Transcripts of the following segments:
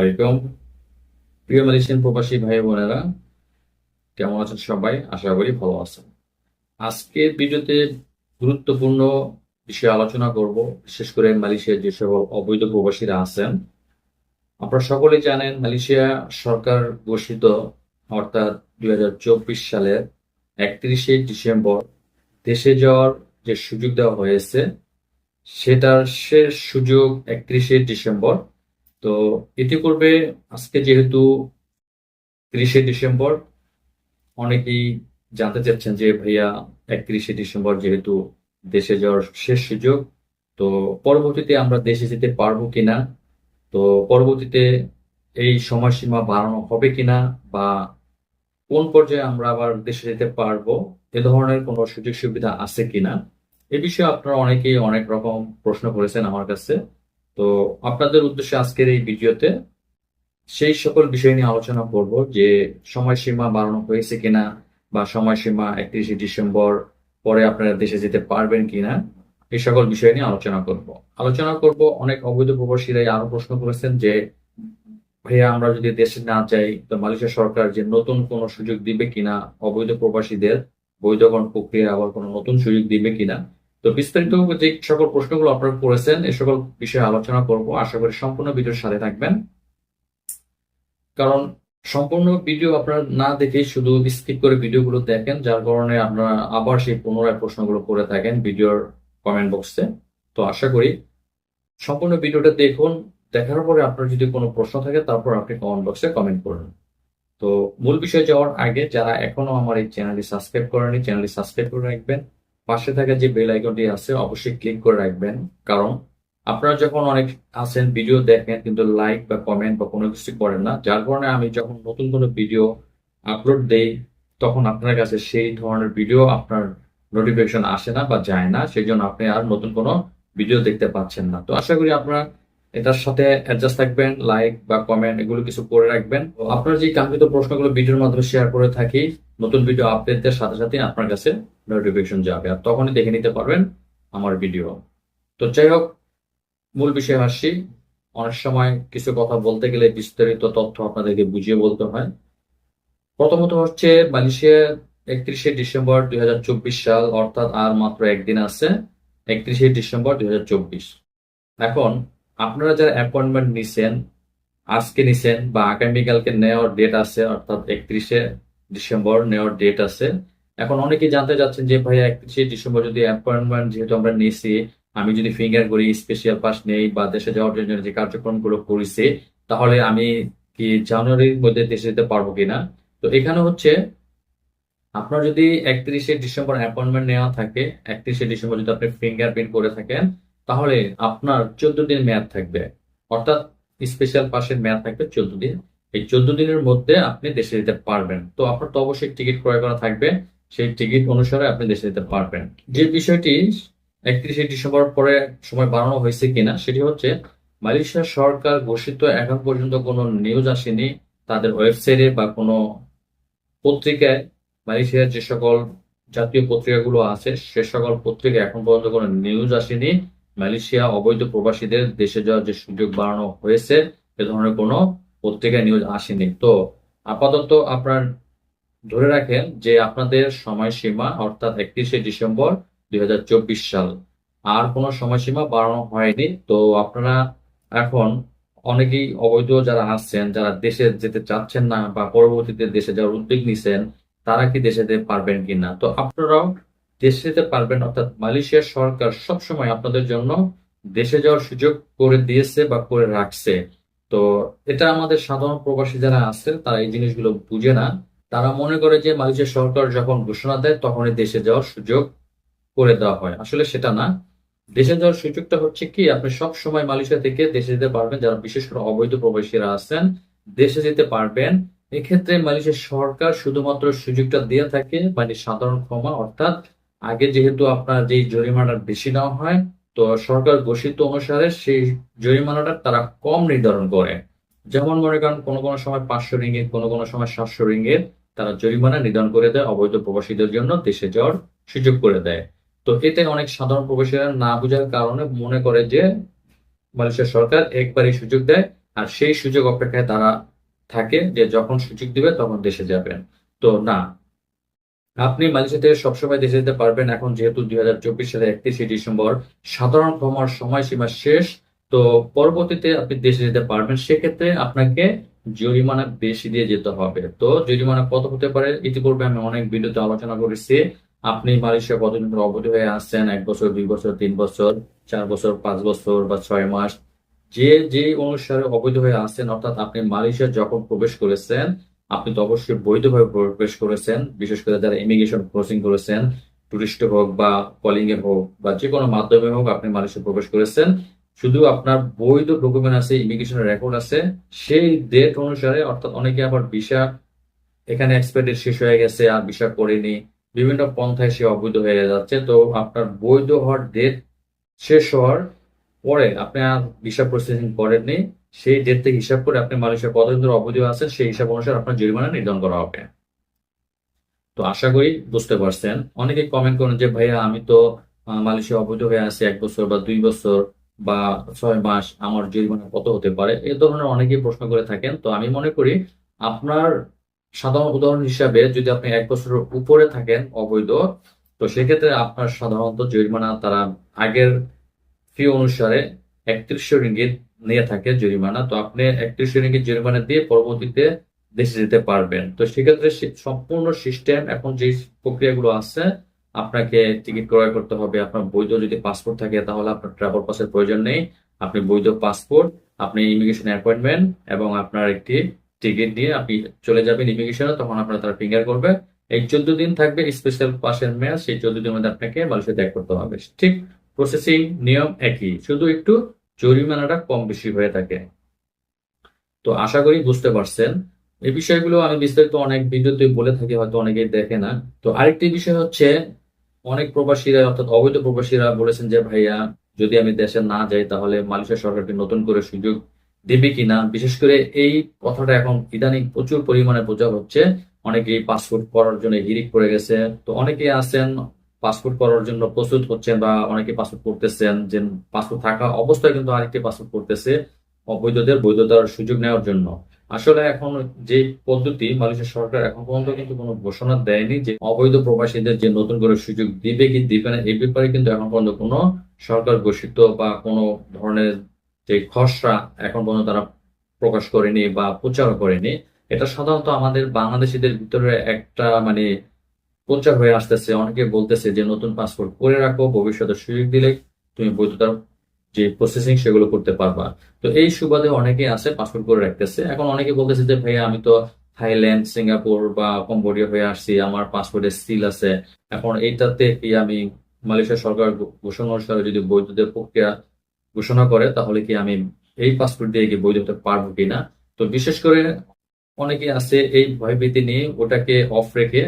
আলাইকুম। প্রিয় মালয়েশিয়ান প্রবাসী ভাই বোনেরা, কেমন আছেন সবাই? আশা করি ভালো আছেন। আজকে ভিডিওতে গুরুত্বপূর্ণ বিষয়ে আলোচনা করব। বিশেষ করে মালয়েশিয়ার যে সকল অবৈধ প্রবাসীরা আছেন, আপনারা সকলেই জানেন মালয়েশিয়া সরকার ঘোষিত, অর্থাৎ দুই হাজার চব্বিশ সালের একত্রিশে ডিসেম্বর দেশে যাওয়ার যে সুযোগ দেওয়া হয়েছে, সেটার শেষ সুযোগ একত্রিশে ডিসেম্বর তো ইতিপূর্বে আজকে যেহেতু তিরিশে ডিসেম্বর, অনেকেই জানতে চাচ্ছেন যে ভাইয়া একত্রিশে ডিসেম্বর যেহেতু দেশে যাওয়ার শেষ সুযোগ, তো পরবর্তীতে আমরা দেশে যেতে পারব কিনা, তো পরবর্তীতে এই সময়সীমা বাড়ানো হবে কিনা বা কোন পর্যায়ে আমরা আবার দেশে যেতে পারব, এ ধরনের কোনো সুযোগ সুবিধা আছে কিনা, এ বিষয়ে আপনারা অনেকেই অনেক রকম প্রশ্ন করেছেন আমার কাছে। তো আপনাদের উদ্দেশ্যে আজকের এই ভিডিওতে সেই সকল বিষয় নিয়ে আলোচনা করব যে সময়সীমা বাড়ানো হয়েছে কিনা বা সময়সীমা একত্রিশে ডিসেম্বর পরে আপনারা দেশে যেতে পারবেন কিনা, এই সকল বিষয় নিয়ে আলোচনা করব। আলোচনা করব অনেক অবৈধ প্রবাসীরাই আরও প্রশ্ন করেছেন যে, ভাইয়া, আমরা যদি দেশে না যাই, তো মালয়েশিয়া সরকার যে নতুন কোনো সুযোগ দিবে কিনা, অবৈধ প্রবাসীদের বৈধকরণ প্রক্রিয়া আবার কোনো নতুন সুযোগ দিবে কিনা তো বিস্তারিত যে সকল প্রশ্নগুলো আপনারা করেছেন এই সকল বিষয়ে আলোচনা করব। আশা করি সম্পূর্ণ ভিডিওর সাথে থাকবেন। কারণ সম্পূর্ণ ভিডিও আপনারা না দেখে শুধু স্কিপ করে ভিডিওগুলো দেখেন, যার কারণে আপনারা আবার সেই পুনরায় প্রশ্নগুলো করে থাকেন ভিডিওর কমেন্ট বক্সে তো আশা করি সম্পূর্ণ ভিডিওটা দেখুন, দেখার পরে আপনার যদি কোনো প্রশ্ন থাকে, তারপর আপনি কমেন্ট বক্সে কমেন্ট করুন। তো মূল বিষয়ে যাওয়ার আগে, যারা এখনও আমার এই চ্যানেলটি সাবস্ক্রাইব করেনি চ্যানেলটি সাবস্ক্রাইব করে রাখবেন। পাশে থাকা যে বেল আইকনটি আছে, অবশ্যই ক্লিক করে রাখবেন। কারণ আপনারা যখন অনেক আছেন, ভিডিও দেখেন, কিন্তু লাইক বা কমেন্ট বা কোনো কিছু করেন না, যার কারণে আমি যখন নতুন কোনো ভিডিও আপলোড দেই, তখন আপনার কাছে সেই ধরনের ভিডিও আপনার নোটিফিকেশন আসে না বা যায় না, সেই জন্য আপনি আর নতুন কোনো ভিডিও দেখতে পাচ্ছেন না। তো আশা করি আপনারা এটার সাথে অ্যাডজাস্ট থাকবেন লাইক বা কমেন্ট এগুলো কিছু করে রাখবেন। আপনার যে কাঙ্ক্ষিত প্রশ্নগুলো ভিডিওর মাধ্যমে শেয়ার করে থাকি, নতুন ভিডিও আপডেটের সাথে সাথে আপনার কাছে নোটিফিকেশন যাবে। আর তখনই দেখে নিতে পারবেন আমার ভিডিও তো যাই হোক, মূল বিষয়ে আসছি। অনেক সময় কিছু কথা বলতে গেলে বিস্তারিত তথ্য আপনাদেরকে বুঝিয়ে বলতে হয়। প্রথমত হচ্ছে, মালয়েশিয়া একত্রিশে ডিসেম্বর দুই হাজার চব্বিশ সাল, অর্থাৎ আর মাত্র একদিন আছে, একত্রিশে ডিসেম্বর দুই হাজার চব্বিশ। এখন আপনারা যারা অ্যাপয়েন্টমেন্ট নিছেন, আজকে নিছেন বা আগামীকালকে নেওয়ার ডেট আছে, অর্থাৎ একত্রিশে ডিসেম্বর নেওয়ার ডেট আছে। এখন অনেকে জানতে চাচ্ছেন যে ভাই একত্রিশে ডিসেম্বর যদি অ্যাপয়েন্টমেন্ট যেহেতু আমরা নিয়েছি আমি যদি ফিঙ্গার করি স্পেশাল পাস নেই বা দেশে যাওয়ার জন্য যে কার্যক্রমগুলো করেছি, তাহলে আমি কি জানুয়ারির মধ্যে দেশে যেতে পারব কিনা? তো এখানে হচ্ছে, আপনার যদি একত্রিশে ডিসেম্বর অ্যাপয়েন্টমেন্ট নেওয়া থাকে, একত্রিশে ডিসেম্বর যদি আপনি ফিঙ্গার প্রিন্ট করে থাকেন তাহলে আপনার চোদ্দ দিন মেয়াদ থাকবে। অর্থাৎ স্পেশাল পাসের মেয়াদ থাকবে চোদ্দ দিন। এই চোদ্দ দিনের মধ্যে আপনি দেশে যেতে পারবেন। তো আপনার তো অবশ্যই টিকিট ক্রয় করা থাকবে। সেই টিকিট অনুসারে আপনি দেশে যেতে পারবেন। যে বিষয়টি একত্রিশে ডিসেম্বর পরে সময় বাড়ানো হয়েছে কিনা, সেটি হচ্ছে মালয়েশিয়া সরকার ঘোষিত এখন পর্যন্ত কোনো নিউজ আসেনি। তাদের ওয়েবসাইটে বা কোনো পত্রিকায় মালয়েশিয়ার যে সকল জাতীয় পত্রিকাগুলো আছে, সে সকল পত্রিকায় এখন পর্যন্ত কোনো নিউজ আসেনি। মালয়েশিয়া অবৈধ প্রবাসীদের দেশে যাওয়ার যে সুযোগ বাড়ানো হয়েছে, এ ধরনের কোনো পত্রিকায় নিউজ আসেনি। তো আপাতত আপনার ধরে রাখেন যে আপনাদের সময়সীমা অর্থাৎ একত্রিশে ডিসেম্বর দুই হাজার চব্বিশ সাল, আর কোনো সময়সীমা বাড়ানো হয়নি। তো আপনারা এখন অনেকেই অবৈধ যারা আসছেন, যারা দেশে যেতে চাচ্ছেন না বা পরবর্তীতে দেশে যাওয়ার উদ্যোগ নিছেন, তারা কি দেশে যেতে পারবেন কিনা? তো আপনারাও দেশে যেতে পারবেন, অর্থাৎ মালয়েশিয়ার সরকার সবসময় আপনাদের জন্য দেশে যাওয়ার সুযোগ করে দিয়েছে বা করে রাখছে। তো এটা আমাদের সাধারণ প্রবাসী যারা আছে তারা এই জিনিসগুলো বুঝে না। তারা মনে করে যে মালয়েশিয়া সরকার যখন ঘোষণা দেয়, তখনই দেশে যাওয়ার সুযোগ করে দেওয়া হয়। আসলে সেটা না। দেশে যাওয়ার সুযোগটা হচ্ছে কি, আপনি সব সময় মালয়েশিয়া থেকে দেশে যেতে পারবেন। যারা বিশেষ করে অবৈধ প্রবাসীরা আছেন, দেশে যেতে পারবেন। এক্ষেত্রে মালয়েশিয়া সরকার শুধুমাত্র সুযোগটা দিয়ে থাকে মানে সাধারণ ক্ষমা, অর্থাৎ আগে যেহেতু আপনার যেই জরিমানাটা বেশি নেওয়া হয়, তো সরকার ঘোষিত অনুসারে সেই জরিমানাটা তারা কম নির্ধারণ করে। যেমন মনে করেন, কোনো কোনো সময় পাঁচশো রিঙ্গিত, কোনো কোনো সময় সাতশো রিঙ্গিত তারা জরিমানা নির্ধারণ করে দেয় অবৈধ প্রবাসীদের জন্য, দেশে যাওয়ার সুযোগ করে দেয়। তো এতে অনেক সাধারণ প্রবাসীরা না বোঝার কারণে মনে করে যে মালয়েশিয়া সরকার একবারই সুযোগ দেয় আর সেই সুযোগ অপেক্ষায় তারা থাকে যে যখন সুযোগ দিবে তখন দেশে যাবেন। তো না আপনি মালয়েশিয়া থেকে সবসময় দেশে যেতে পারবেন। এখন যেহেতু দুই হাজার চব্বিশ সালে একত্রিশে ডিসেম্বর, সাধারণ ভ্রমণ সময়সীমা শেষ, তো পরবর্তীতে আপনি দেশে যেতে পারবেন। সেক্ষেত্রে আপনাকে জরিমানা বেশি দিয়ে যেতে হবে। তো জরিমানা কত হতে পারে? ইতিপূর্বে আমি অনেক ভিডিওতে আলোচনা করেছি। আপনি মালয়েশিয়া কতদিন অবৈধ হয়ে আসছেন এক বছর, দুই বছর, তিন বছর, চার বছর, পাঁচ বছর বা ছয় মাস। যে যে অনুসারে অবৈধ হয়ে আসছেন অর্থাৎ আপনি মালয়েশিয়া যখন প্রবেশ করেছেন আপনি তো অবশ্যই বৈধভাবে প্রবেশ করেছেন, বিশেষ করে যারা ইমিগ্রেশন ক্রসিং করেছেন টুরিস্ট হোক বা কলিং এ হোক বা যে কোনো মাধ্যমে হোক আপনি মালয়েশিয়া প্রবেশ করেছেন। শুধু আপনার বৈধ ডকুমেন্ট আছে ইমিগ্রেশনের রেকর্ড আছে, সেই ডেট অনুসারে অর্থাৎ অনেকে আবার ভিসা এখানে এক্সপায়ার শেষ হয়ে গেছে, আর ভিসা করেনি, বিভিন্ন পন্থায় সে অবৈধ হয়ে যাচ্ছে। তো আপনার বৈধ হওয়ার ডেট শেষ হওয়ার পরে আপনি আর ভিসা প্রসেসিং করেননি। সেই ডেট থেকে হিসাব করে আপনি মালয়েশিয়া কতদিন ধরে অবৈধ আছেন, সেই হিসাব অনুসারে আপনার জরিমানা নির্ধারণ করা হবে। তো আশা করি বুঝতে পারছেন। অনেকে কমেন্ট করেন যে, ভাইয়া, আমি তো মালয়েশিয়া অবৈধ হয়ে আছি এক বছর বা দুই বছর বা ছয় মাস, আমার জরিমানা কত হতে পারে? এ ধরনের অনেকেই প্রশ্ন করে থাকেন। তো আমি মনে করি আপনার সাধারণ উদাহরণ হিসাবে যদি আপনি এক বছরের উপরে থাকেন অবৈধ, তো সেক্ষেত্রে আপনার সাধারণত জরিমানা তারা আগের ফি অনুসারে একত্রিশশো রিঙ্গিত নিয়ে থাকে জরিমানা, তো আপনি একত্রিশশো রিঙ্গিত জরিমানা দিয়ে পরবর্তীতে দেশে যেতে পারবেন। তো সেক্ষেত্রে সম্পূর্ণ সিস্টেম এখন যে প্রক্রিয়াগুলো আছে, আপনাকে টিকিট ক্রয় করতে হবে, আপনার বৈধ যদি পাসপোর্ট থাকে তাহলে আপনার ট্রাভেল পাসের প্রয়োজন নেই। আপনি বৈধ পাসপোর্ট আপনি ইমিগ্রেশন অ্যাপয়েন্টমেন্ট এবং আপনার একটি টিকিট নিয়ে আপনি চলে যাবেন ইমিগ্রেশনে তখন আপনার তারা ফিঙ্গার করবে। এই চোদ্দ দিন থাকবে স্পেশাল পাসের মেয়াদ সেই চোদ্দ দিনের মধ্যে আপনাকে মালয়েশিয়া ত্যাগ করতে হবে। ঠিক প্রসেসিং নিয়ম একই। শুধু একটু জরিমানাটা কম বেশি হয়ে থাকে। তো আশা করি বুঝতে পারছেন। এই বিষয়গুলো আমি বিস্তারিত অনেক ভিডিওতে বলে থাকি, হয়তো অনেকেই দেখে না। তো আরেকটি বিষয় হচ্ছে, অনেক প্রবাসীরা, অর্থাৎ অবৈধ প্রবাসীরা বলেছেন যে, ভাইয়া, যদি আমি দেশে না যাই, তাহলে মালয়েশিয়া সরকারকে নতুন করে সুযোগ দেবে কিনা? বিশেষ করে এই কথাটা এখন ইদানিং প্রচুর পরিমাণে বোঝা হচ্ছে। অনেকেই পাসপোর্ট করার জন্য হিরিক পড়ে গেছে। তো অনেকেই আছেন পাসপোর্ট করার জন্য প্রস্তুত হচ্ছেন বা অনেকে পাসপোর্ট করতেছেন, যে পাসপোর্ট থাকা অবস্থায় কিন্তু আরেকটি পাসপোর্ট করতেছে অবৈধদের বৈধতার সুযোগ নেওয়ার জন্য। আসলে এখন যে পদ্ধতি মালয়েশিয়া সরকার এখন পর্যন্ত কিন্তু কোনো ঘোষণা দেয়নি যে অবৈধ প্রবাসীদের যে নতুন করে সুযোগ দিবে কি দিবে না এই ব্যাপারে কিন্তু এখন পর্যন্ত কোনো সরকার ঘোষিত বা কোনো ধরনের যে খসড়া এখন পর্যন্ত তারা প্রকাশ করেনি বা প্রচার করেনি। এটা সাধারণত আমাদের বাংলাদেশিদের ভিতরে একটা মানে প্রচার হয়ে আসতেছে। অনেকে বলতেছে যে, নতুন পাসপোর্ট করে রাখো ভবিষ্যতে সুযোগ দিলে তুমি বৈধতার যে প্রসেসিং সেগুলো করতে পারবা। তো এই সুবাদে অনেকেই আছে পাসপোর্ট করে রাখতেছে। এখন অনেকে বলতেছে যে, ভাইয়া, আমি তো থাইল্যান্ড, সিঙ্গাপুর বা কম্বোডিয়া হয়ে আসছি, আমার পাসপোর্টের সিল আছে। এখন এইটাতে কি আমি মালয়েশিয়া সরকার ঘোষণা অনুসারে যদি বৈধদের প্রক্রিয়া ঘোষণা করে, তাহলে কি আমি এই পাসপোর্ট দিয়ে কি বৈধ হতে পারব কিনা? তো বিশেষ করে অনেকে আছে এই ভয়ভীতি নিয়ে ওটাকে অফ রেখে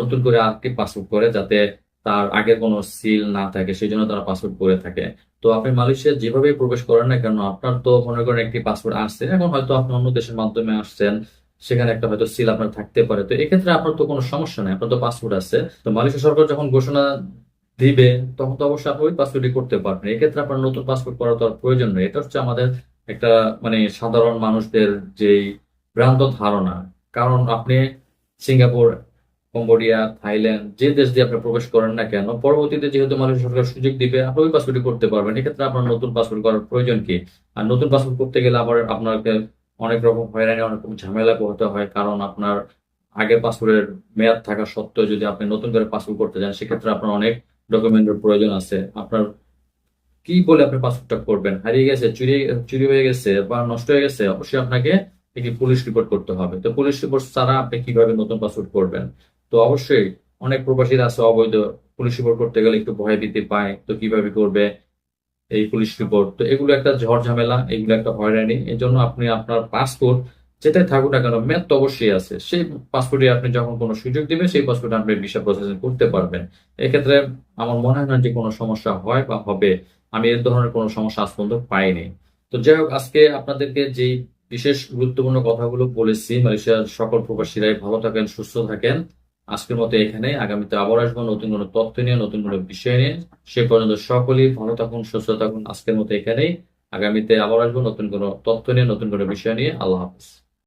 নতুন করে আরেকটি পাসপোর্ট করে যাতে তার আগের কোনো সিল না থাকে সেই জন্য তারা পাসপোর্ট করে থাকে। তো আপনি মালয়েশিয়া যেভাবে প্রবেশ করেন না কেন, আপনার তো মনে করেন একটি পাসপোর্ট আসছে, এখন হয়তো আপনি অন্য দেশের মাধ্যমে আসছেন, সেখানে একটা হয়তো সিল আপনার থাকতে পারে। তো এক্ষেত্রে আপনার তো কোনো সমস্যা নেই, আপনার তো পাসপোর্ট আছে। তো মালয়েশিয়া সরকার যখন ঘোষণা দিবে, তখন তো অবশ্যই আপনি ওই পাসপোর্টই করতে পারবেন। এক্ষেত্রে আপনার নতুন পাসপোর্ট করার তো আর প্রয়োজন নেই। এটা হচ্ছে আমাদের একটা মানে সাধারণ মানুষদের যেই ভ্রান্ত ধারণা। কারণ আপনি সিঙ্গাপুর কম্বোডিয়া, থাইল্যান্ড, যে দেশ দিয়ে আপনি প্রবেশ করেন না কেন, পরবর্তীতে যেহেতু মালয়েশিয়া সরকার সুযোগ দিবে, আপনি ওই পাসপোর্টই করতে পারবেন। এক্ষেত্রে আপনার নতুন পাসপোর্ট করার প্রয়োজন কি? আর নতুন পাসপোর্ট করতে গেলে আবার আপনাকে অনেক রকম হয়রানি, অনেক রকম ঝামেলা করতে হয়, কারণ আপনার আগের পাসপোর্টের মেয়াদ থাকা সত্ত্বেও যদি আপনি নতুন করে পাসপোর্ট করতে যান, সেক্ষেত্রে আপনার অনেক ডকুমেন্টের প্রয়োজন আছে। আপনার কি বলে আপনি পাসপোর্টটা করবেন? হারিয়ে গেছে, চুরি চুরি হয়ে গেছে বা নষ্ট হয়ে গেছে, অবশ্যই আপনাকে একটি পুলিশ রিপোর্ট করতে হবে। তো পুলিশ রিপোর্ট ছাড়া আপনি কীভাবে নতুন পাসপোর্ট করবেন? তো অবশ্যই অনেক প্রবাসীরা আছে অবৈধ পুলিশ রিপোর্ট করতে গেলে একটু ভয় দিতে পায়। তো কীভাবে করবে এই পুলিশ রিপোর্ট? তো এগুলো একটা ঝড় ঝামেলা, এগুলো একটা হয়রানি। এই জন্য আপনি আপনার পাসপোর্ট যেটাই থাকুক না কেন মেয়াদ তো অবশ্যই আছে। সেই পাসপোর্টে আপনি যখন কোনো সুযোগ দিবে সেই পাসপোর্টে আপনি ভিসা প্রসেসিং করতে পারবেন। এক্ষেত্রে আমার মনে হয় না যে কোনো সমস্যা হয় বা হবে। আমি এর ধরনের কোনো সমস্যা আজ পর্যন্ত পাইনি। তো যাই হোক, আজকে আপনাদেরকে যেই বিশেষ গুরুত্বপূর্ণ কথাগুলো বলেছি, মালয়েশিয়ার সকল প্রবাসীরাই ভালো থাকেন, সুস্থ থাকেন। আজকের মতো এখানে আগামীতে আবার আসব নতুন কোনো তথ্য নিয়ে, নতুন কোনো বিষয় নিয়ে। সে পর্যন্ত সকলেই ভালো থাকুন, সুস্থ থাকুন। আজকের মতো এখানেই। আগামীতে আবার আসব নতুন কোনো তথ্য নিয়ে, নতুন কোনো বিষয় নিয়ে। আল্লাহ হাফিজ।